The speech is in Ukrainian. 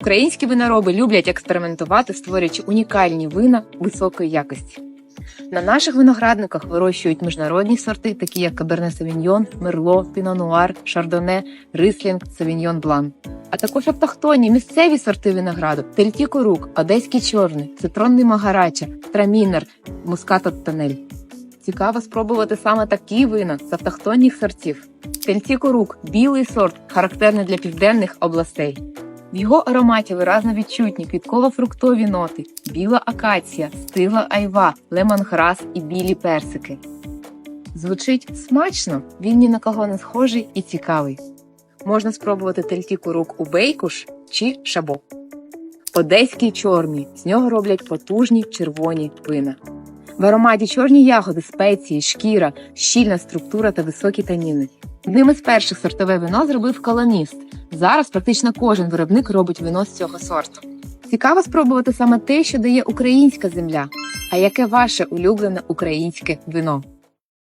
Українські винороби люблять експериментувати, створюючи унікальні вина високої якості. На наших виноградниках вирощують міжнародні сорти, такі як Каберне Савіньйон, Мерло, Піно Нуар, Шардоне, Рислінг, Савіньйон Блан. А також автохтонні місцеві сорти винограду, Тельтіко Рук, Одеський Чорний, Цитронний Магарача, Трамінер, Мускато Танель. Цікаво спробувати саме такі вина з автохтонних сортів. Тельтіко Рук – білий сорт, характерний для південних областей. В його ароматі виразно відчутні квітково-фруктові ноти, біла акація, стила айва, лемонграс і білі персики. Звучить смачно, він ні на кого не схожий і цікавий. Можна спробувати тельтіку рук у бейкуш чи шабо. Одеський чорний, з нього роблять потужні червоні вина. В ароматі чорні ягоди, спеції, шкіра, щільна структура та високі таніни. Одним із перших сортове вино зробив колоніст. Зараз практично кожен виробник робить вино з цього сорту. Цікаво спробувати саме те, що дає українська земля. А яке ваше улюблене українське вино?